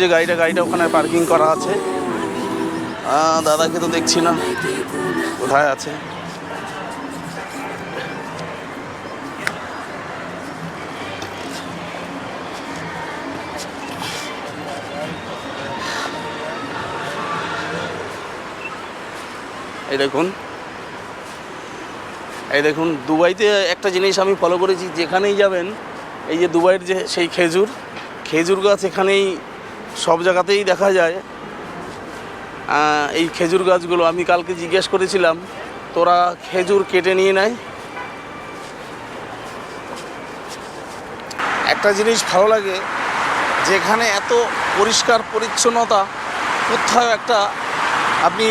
যে গাড়িটা গাড়িটা ওখানে পার্কিং করা আছে। দাদাকে তো দেখছি না। কোথায় আছে? এই দেখুন। এই দেখুন, দুবাইতে একটা জিনিস আমি ফলো করেছি, যেখানেই যাবেন, এই যে দুবাইয়ের যে সেই খেজুর খেজুর গাছ এখানেই সব জায়গাতেই দেখা যায়। এই খেজুর গাছগুলো আমি কালকে জিজ্ঞেস করেছিলাম, তোরা খেজুর কেটে নিয়ে নেয় একটা জিনিস ভালো লাগে, যেখানে এত পরিষ্কার পরিচ্ছন্নতা, কোথাও একটা আপনি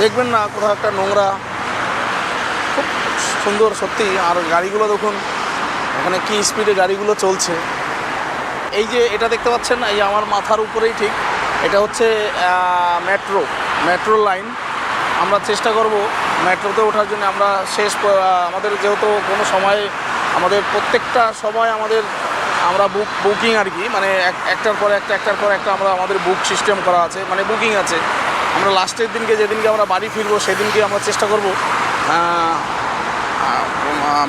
দেখবেন না কোথাও একটা নোংরা। খুব সুন্দর সত্যি। আর গাড়িগুলো দেখুন, এখানে কি স্পিডে গাড়িগুলো চলছে। এই যে এটা দেখতে পাচ্ছেন, এই আমার মাথার উপরেই ঠিক। এটা হচ্ছে মেট্রো মেট্রো লাইন আমরা চেষ্টা করব মেট্রোতে ওঠার জন্য। আমরা শেষ আমাদের যেহেতু কোনো সময়, আমাদের প্রত্যেকটা সময় আমাদের, আমরা বুক বুকিং আর কি মানে এক- একটার পর একটা, একটার পর একটা আমরা আমাদের বুক সিস্টেম করা আছে মানে বুকিং আছে। আমরা লাস্টের দিনকে যেদিনকে আমরা বাড়ি ফিরবো, সেদিনকে আমরা চেষ্টা করব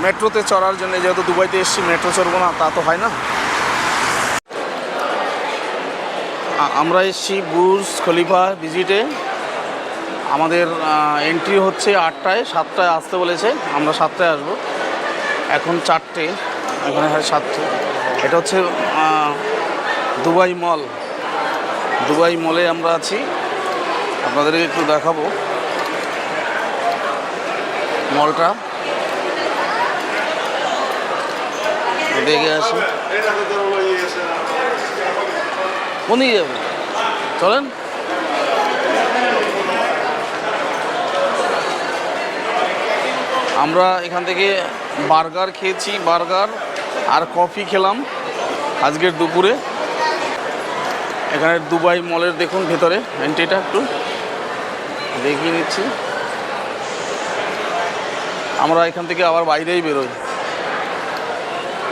মেট্রোতে চড়ার জন্য। যেহেতু দুবাইতে এসেছি মেট্রো চড়বো না, তা তো হয় না। আমরা এসেছি বুর্জ খলিফা ভিজিটে আমাদের এন্ট্রি হচ্ছে আটটায়, সাতটায় আসতে বলেছে। আমরা সাতটায় আসব। এখন চারটে। এখানে হয়, সাতটে। এটা হচ্ছে দুবাই মল। দুবাই মলে আমরা আছি। আপনাদেরকে একটু দেখাবো। মলটা। দেখে আসি। দিকে যাবেন চলেন। আমরা এখান থেকে বার্গার খেয়েছি, বার্গার আর কফি খেলাম আজকের দুপুরে। এখানে দুবাই মলের দেখুন ভেতরে এন্ট্রিটা একটু দেখিয়ে নিচ্ছি। আমরা এখান থেকে আবার বাইরেই বেরোই।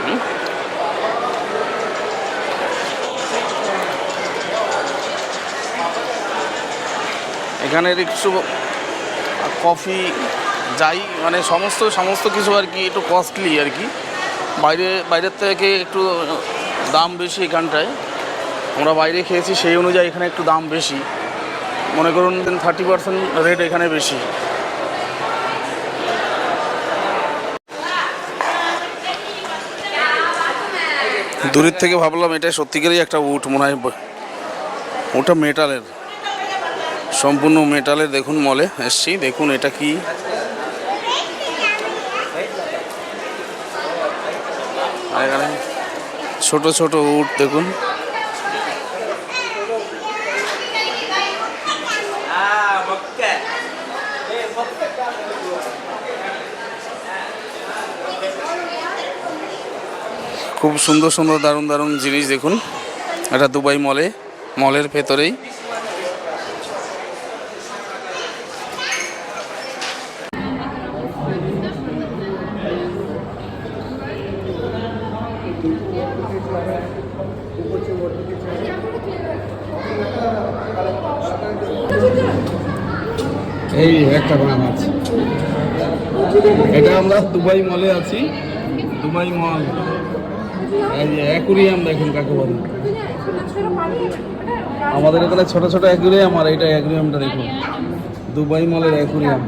হুম? এখানের একটু কফি যাই মানে সমস্ত সমস্ত কিছু আর কি একটু কস্টলি আর কি। বাইরে, বাইরের থেকে একটু দাম বেশি এখানটায়। আমরা বাইরে খেয়েছি, সেই অনুযায়ী এখানে একটু দাম বেশি। মনে করুন থার্টি পার্সেন্ট রেট এখানে বেশি। দূরের থেকে ভাবলাম এটা সত্যিকারই একটা উঠ মনে হয় ওটা মেটালের সম্পূর্ণ মেটালে দেখুন মলে এসছি, দেখুন এটা কি। ছোট ছোট উট, দেখুন। খুব সুন্দর সুন্দর দারুণ দারুণ জিনিস দেখুন। এটা দুবাই মলে, মলের ভেতরেই। এই একটা গ্রাম আছে। এটা আমরা দুবাই মলে আছি। Dubai mall. এই অ্যাকুরিয়াম দেখুন কাকে বলে আমাদের এখানে ছোট ছোট অ্যাকুরিয়াম আর এটা অ্যাকুরিয়ামটা দেখুন। দুবাই মলের অ্যাকুরিয়াম।